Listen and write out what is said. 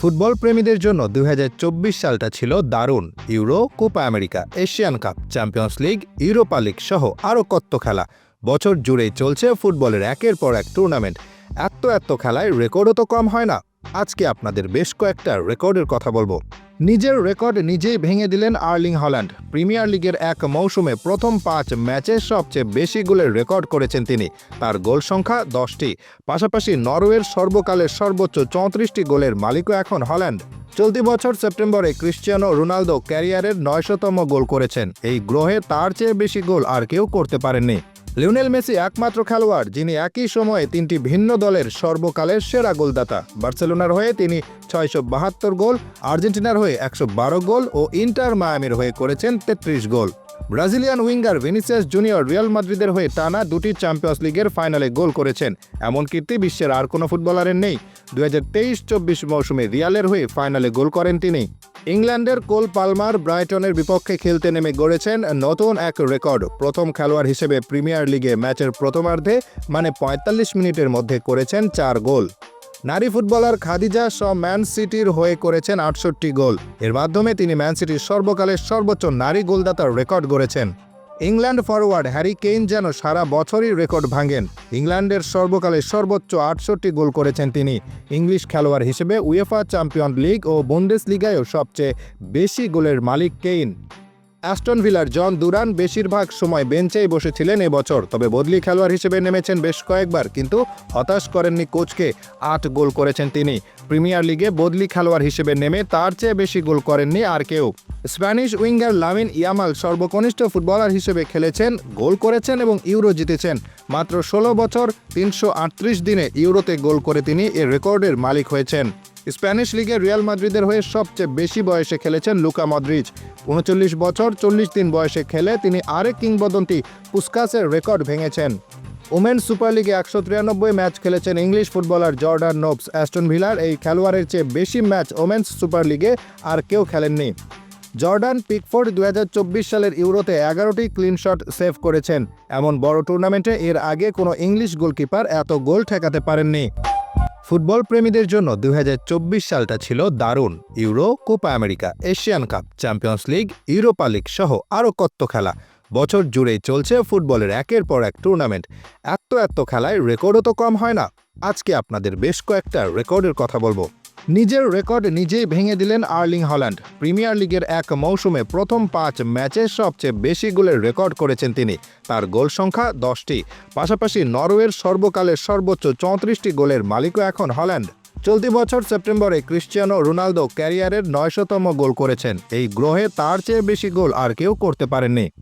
Football প্রেমীদের জন্য দু হাজার চব্বিশ সালটা ছিল দারুণ। Euro, Copa America, Asian Cup, Champions League, Europa League সহ আরও কত খেলা। বছর জুড়েই চলছে ফুটবলের একের পর এক টুর্নামেন্ট। এত এত খেলায় রেকর্ডও তো কম হয় না। আজকে আপনাদের বেশ কয়েকটা রেকর্ডের কথা বলব। নিজের রেকর্ড নিজেই ভেঙে দিলেন আর্লিং হল্যান্ড। প্রিমিয়ার লিগের এক মৌসুমে প্রথম পাঁচ ম্যাচে সবচেয়ে বেশি গোলের রেকর্ড করেছেন তিনি। তার গোল সংখ্যা দশটি। পাশাপাশি নরওয়ের সর্বকালের সর্বোচ্চ চৌত্রিশটি গোলের মালিকও এখন হল্যান্ড। চলতি বছর সেপ্টেম্বরে ক্রিশ্চিয়ানো রোনালদো ক্যারিয়ারের নয়শতম গোল করেছেন। এই গ্রহে তার চেয়ে বেশি গোল আর কেউ করতে পারেননি। লিওনেল মেসি একমাত্র খেলোয়াড়, যিনি একই সময়ে তিনটি ভিন্ন দলের সর্বকালের সেরা গোলদাতা। বার্সেলোনার হয়ে তিনি ছয়শো বাহাত্তর গোল, আর্জেন্টিনার হয়ে একশো বারো গোল ও ইন্টার মায়ামির হয়ে করেছেন তেত্রিশ গোল। Brazilian winger Vinicius Junior Real মাদ্রিদের হয়ে টানা দুটি চ্যাম্পিয়ন্স লিগের ফাইনালে গোল করেছেন। এমন কীর্তি বিশ্বের আর কোনো ফুটবলারের নেই। দু হাজার তেইশ চব্বিশ মৌসুমে রিয়ালের হয়ে ফাইনালে গোল করেন তিনি। ইংল্যান্ডের কোল পালমার ব্রাইটনের বিপক্ষে খেলতে নেমে গড়েছেন নতুন এক রেকর্ড। প্রথম খেলোয়াড় হিসেবে প্রিমিয়ার লিগে ম্যাচের প্রথমার্ধে মানে পঁয়তাল্লিশ মিনিটের মধ্যে করেছেন চার গোল। নারী ফুটবলার খাদিজা শ ম্যান সিটির হয়ে করেছেন আটষট্টি গোল। এর মাধ্যমে তিনি ম্যান সিটির সর্বকালের সর্বোচ্চ নারী গোলদাতার রেকর্ড গড়েছেন। ইংল্যান্ড ফরওয়ার্ড হ্যারি কেইন যেন সারা বছরই রেকর্ড ভাঙেন। ইংল্যান্ডের সর্বকালের সর্বোচ্চ আটষট্টি গোল করেছেন তিনি। ইংলিশ খেলোয়াড় হিসেবে উয়েফা চ্যাম্পিয়ন লিগ ও বন্দেস লিগায়ও সবচেয়ে বেশি গোলের মালিক কেইন। অ্যাস্টন ভিলার জন দুরান বেশিরভাগ সময় বেঞ্চেই বসেছিলেন এবছর তবে বদলি খেলোয়াড় হিসেবে নেমেছেন বেশ কয়েকবার, কিন্তু হতাশ করেননি কোচকে। আট গোল করেছেন তিনি। প্রিমিয়ার লিগে বদলি খেলোয়াড় হিসেবে নেমে তার চেয়ে বেশি গোল করেননি আর কেউ। স্প্যানিশ উইঙ্গার লামিন ইয়ামাল সর্বকনিষ্ঠ ফুটবলার হিসেবে খেলেছেন, গোল করেছেন এবং ইউরো জিতেছেন। মাত্র ষোলো বছর, তিনশো আটত্রিশ দিনে ইউরোতে গোল করে তিনি এ রেকর্ডের মালিক হয়েছেন। স্প্যানিশ লিগে রিয়াল মাদ্রিদের হয়ে সবচেয়ে বেশি বয়সে খেলেছেন লুকা মদ্রিচ উনচল্লিশ বছর, চল্লিশ দিন বয়সে খেলে তিনি আরেক কিংবদন্তি পুস্কাসের রেকর্ড ভেঙেছেন। ওমেন সুপার লিগে একশো তিরানব্বই ম্যাচ খেলেছেন English footballer Jordan Nobbs. Aston ভিলার এই খেলোয়াড়ের চেয়ে বেশি ম্যাচ ওমেন্স সুপার লিগে আর কেউ খেলেননি। জর্ডান পিকফোর্ড দুই হাজার চব্বিশ সালের ইউরোতে এগারোটি ক্লিন শট সেভ করেছেন। এমন বড় টুর্নামেন্টে এর আগে কোনো ইংলিশ গোলকিপার এত গোল ঠেকাতে পারেননি। ফুটবল প্রেমীদের জন্য দু হাজার চব্বিশ সালটা ছিল দারুণ। Euro, Copa America, Asian Cup, Champions League, Europa League সহ আরও কত খেলা। বছর জুড়েই চলছে ফুটবলের একের পর এক টুর্নামেন্ট। এত এত খেলায় রেকর্ডও তো কম হয় না। আজকে আপনাদের বেশ কয়েকটা রেকর্ডের কথা বলব। নিজের রেকর্ড নিজেই ভেঙে দিলেন আর্লিং হল্যান্ড। প্রিমিয়ার লিগের এক মৌসুমে প্রথম পাঁচ ম্যাচে সবচেয়ে বেশি গোলের রেকর্ড করেছেন তিনি। তার গোল সংখ্যা দশটি। পাশাপাশি নরওয়ের সর্বকালের সর্বোচ্চ চৌত্রিশটি গোলের মালিকও এখন হল্যান্ড। চলতি বছর সেপ্টেম্বরে ক্রিশ্চিয়ানো রোনালদো ক্যারিয়ারের নয়শতম গোল করেছেন। এই গ্রহে তার চেয়ে বেশি গোল আর কেউ করতে পারেননি।